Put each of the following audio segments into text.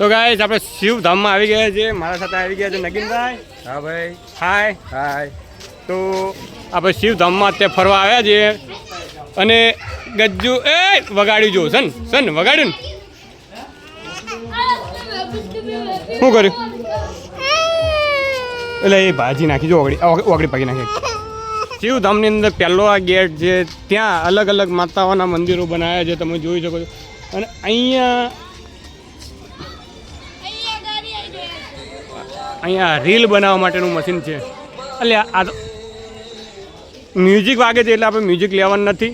તો ગાય આપણે શિવધામમાં આવી ગયા છે મારા સાથે આવી ગયા છે નગીનભાઈ. હા ભાઈ. હાય હાય તો આપણે શિવધામમાં અત્યારે ફરવા આવ્યા છીએ. અને ગજ્જુ એ વગાડ્યું જો સન સન વગાડ્યું ને. શું કર્યું? એટલે એ ભાજી નાખી જો ઓગળી ઓગળી પાકી નાખી. શિવધામની અંદર પહેલો આ ગેટ છે. ત્યાં અલગ અલગ માતાઓના મંદિરો બનાવ્યા છે તમે જોઈ શકો છો. અને અહીંયા અહીંયા રીલ બનાવવા માટેનું મશીન છે. એટલે આ તો મ્યુઝિક વાગે છે એટલે આપણે મ્યુઝિક લેવાનું નથી.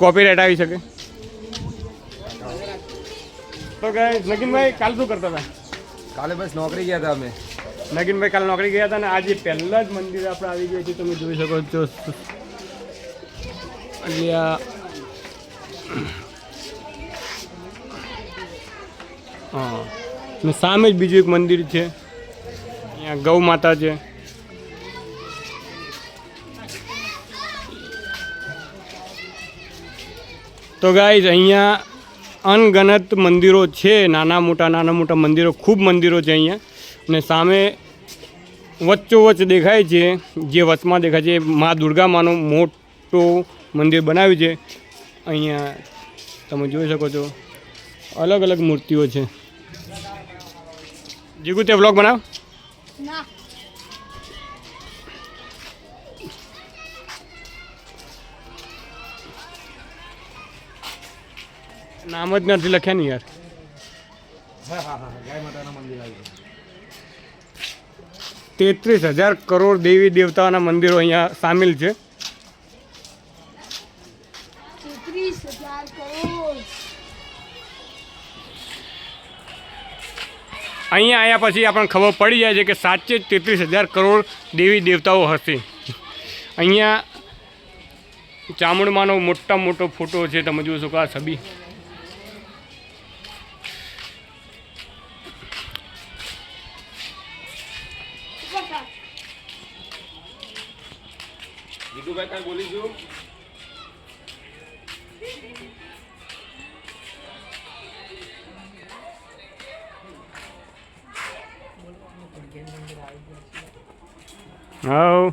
કોપીરાઇટ આવી શકે. તો ગાય નગીનભાઈ કાલ શું કરતા હતા? કાલે બસ નોકરી ગયા હતા અમે. નગીનભાઈ કાલે નોકરી ગયા હતા ને આજે પહેલાં જ મંદિર આપણે આવી ગયા છીએ તમે જોઈ શકો છો. એટલે હા. સામે જ બીજું એક મંદિર છે. અહીંયા ગૌ માતા છે તો ગાઈઝ અહીંયા અનગણત મંદિરો છે. નાના મોટા નાના મોટા મંદિરો, ખૂબ મંદિરો છે અહીંયા. અને સામે વચ્ચોવચ્ચ દેખાય છે, જે વચમાં દેખાય છે, મા દુર્ગા માનું મોટું મંદિર બનાવ્યું છે. અહીંયા તમે જોઈ શકો છો. અલગ અલગ મૂર્તિઓ છે. જીગુ તે વ્લોગ બનાવ. ના. નામ જ નથી લખ્યા ને યાર. હા હા હા ગાય માતાના મંદિર આવ્યું તેત્રીસ હજાર કરોડ દેવી દેવતાઓના મંદિરો અહીંયા સામેલ છે. અહીંયા આવ્યા પછી આપણને ખબર પડી જાય છે કે સાતથી તેત્રીસ હજાર કરોડ દેવી દેવતાઓ હશે. અહીંયા ચામુંડમાનો મોટા મોટો ફોટો છે, તમે જોઈ કે આ છબી જીતુભાઈ કાંઈ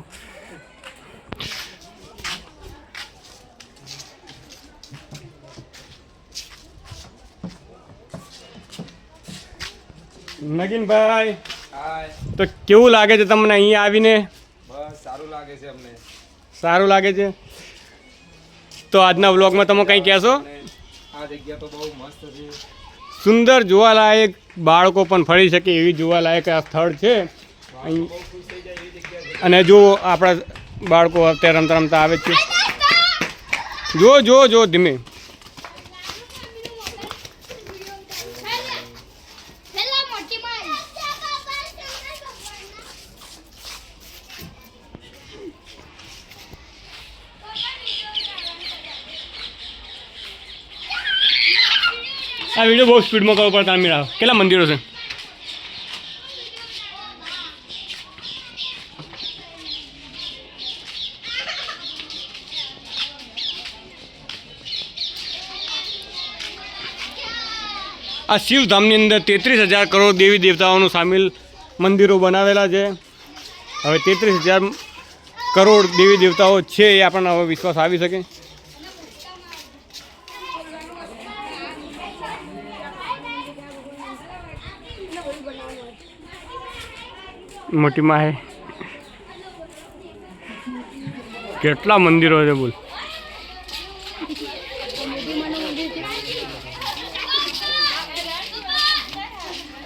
બોલીશું હા નગીનભાઈ તો કેવું લાગે છે તમને અહીંયા આવીને? બસ સારું લાગે છે અમને. સારું લાગે છે? તો આજના વ્લોગમાં તમે કંઈ કહેશો? આ જગ્યા તો બહુ મસ્ત છે. સુંદર જોવાલાયક બાળકો પણ ફરી શકે એવી જોવાલાયક આ સ્થળ છે. અહીં અને જો આપણા બાળકો અત્યારે રમતા રમતા આવે છે. જો જો જો ધીમે. આ વીડિયો બહુ સ્પીડમાં કરવો પડે તમે મેળાવો કેટલા મંદિરો છે? આ શિવધામની અંદર તેત્રીસ હજાર કરોડ દેવી દેવતાઓનું સામેલ મંદિરો બનાવેલા છે. હવે તેત્રીસ હજાર કરોડ દેવી દેવતાઓ છે એ આપણને હવે વિશ્વાસ આવી શકે. મોટી માહે. કેટલા મંદિરો છે બોલ તમે ખોવા દો એને નીચે જવાનો રસ્તો હે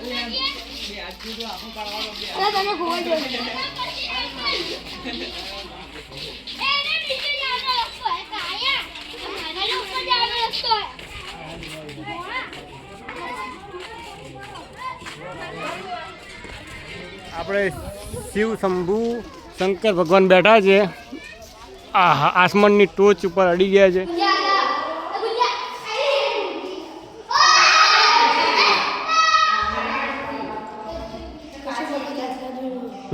કાયા મને ઉપર આપણે શિવ શંભુ શંકર ભગવાન બેઠા છે. આ આસમાનની ટોચ ઉપર અડી ગયા છે.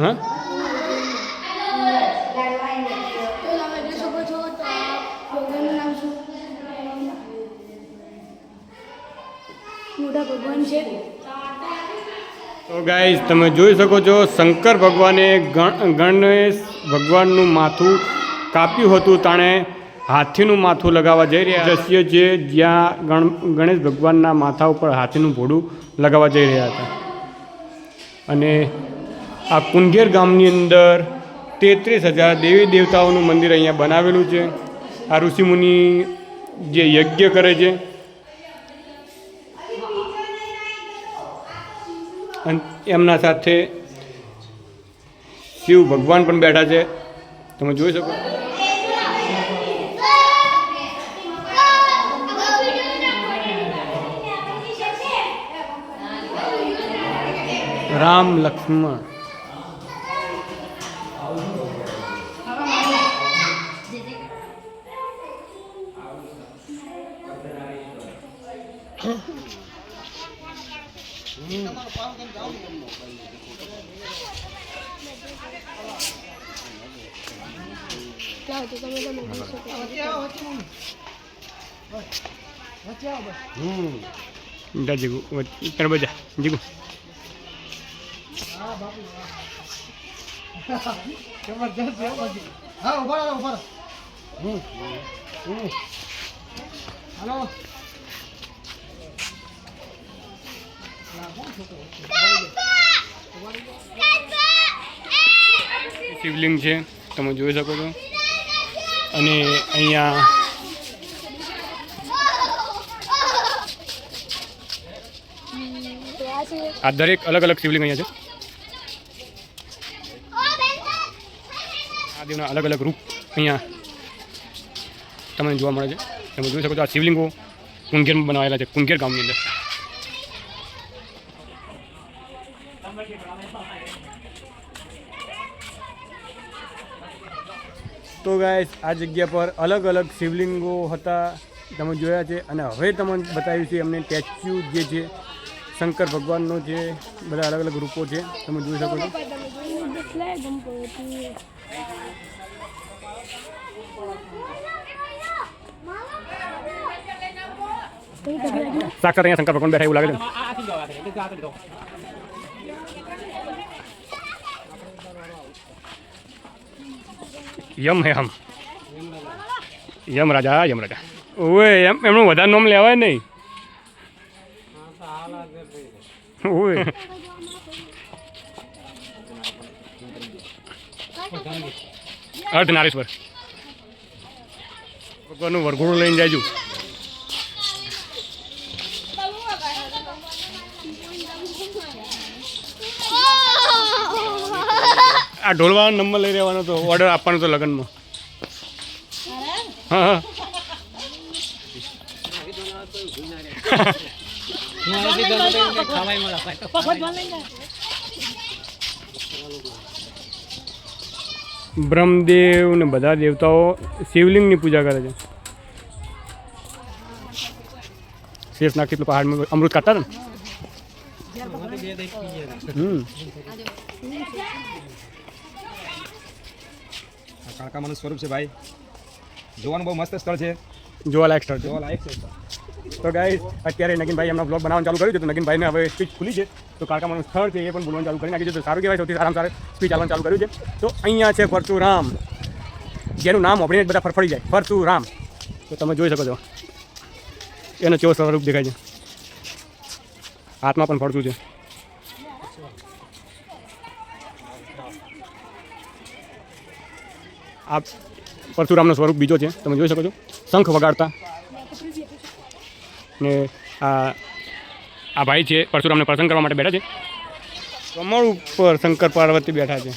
હા તો ગાઈઝ તમે જોઈ શકો છો, શંકર ભગવાને ગણેશ ભગવાનનું માથું કાપ્યું હતું, તાણે હાથીનું માથું લગાવવા જઈ રહ્યા દ્રશ્ય છે, જ્યાં ગણ, ગણેશ ભગવાનના માથા ઉપર હાથીનું ભોડું લગાવવા જઈ રહ્યા હતા. અને આ કુંઘેર ગામની અંદર તેત્રીસ હજાર દેવી દેવતાઓનું મંદિર અહીંયા બનાવેલું છે. આ ઋષિમુનિ જે યજ્ઞ કરે છે. એમના સાથે શિવ ભગવાન પણ બેઠા છે. તમે જોઈ શકો. રામ લક્ષ્મણ. જાઓ તો તમે તમે જોઈ શકો. જા જીગુ હા ઊભા રહો ઊભા રહો. હાલો. શિવલિંગ છે, તમે જોઈ શકો છો. અને અહીંયા આ દરેક અલગ અલગ શિવલિંગ અહીંયા છે. દેવના અલગ અલગ રૂપ અહીંયા તમને જોવા મળે છે. તમે જોઈ શકો છો આ શિવલિંગો કુંગેરમાં બનાવેલા છે કુંગેર ગામની અંદર. તો ગાય આ જગ્યા પર અલગ અલગ શિવલિંગો હતા. તમે જોયા છે અને હવે તમને બતાવ્યું છે અમને સ્ટેચ્યુ જે છે, શંકર ભગવાનનો છે બધા અલગ અલગ રૂપો છે. તમે જોઈ શકો છો. પપ્પા તમે જોયું દેખલાય ગણપતિ કઈ કઈ સાક્ષાત અહીંયા શંકર ભગવાન બેઠા, એવું લાગે છે. યમ હમ. યમ રાજા યમ રાજા. ઓએ એમ, એમનું વધારે નામ લેવાય નહીં. ઓએ અર્ધ નારેશ્વર ભગવાનનું વરઘોડું લઈને જાયજુ આ ઢોલવાનો નંબર લઈ રહેવાનો તો ઓર્ડર આપવાનો તો લગ્નમાં. હા બ્રહ્મદેવ ને બધા દેવતાઓ શિવલિંગની પૂજા કરે છે. શેષ નાખી તો પહાડમાં અમૃત કાઢતા ને? હમ. કાળકામાનું સ્વરૂપ છે ભાઈ. જોવાનું બહુ મસ્ત સ્થળ છે. જોવાલાયક સ્થળ જોવાલાયક જોવા લાયક છે. તો ગાઈસ અત્યારે નગીનભાઈ એમનો બ્લોગ બનાવવાનું ચાલુ કર્યું છે તો નગીનભાઈને હવે સ્પીચ ખુલી છે. તો કાળકામાનું સ્થળ છે એ પણ બોલવાનું ચાલુ કરી નાખ્યું છે. તો સારું કહેવાય સૌથી સારામાં સારું સ્પીચ આપવાનું ચાલુ કર્યું છે. તો અહીંયા છે પરશુરામ. જેનું નામ આપણે બધા ફરફડી જાય. પરશુરામ. તો તમે જોઈ શકો છો. એનો કેવો સ્વરૂપ દેખાય છે. હાથમાં પણ ફરતું છે. આ પરશુરામનો સ્વરૂપ બીજો છે, તમે જોઈ શકો છો. શંખ વગાડતા. ને આ આ ભાઈ છે, પરશુરામને પ્રસંગ કરવા માટે બેઠા છે. કમળ ઉપર શંકર પાર્વતી બેઠા છે.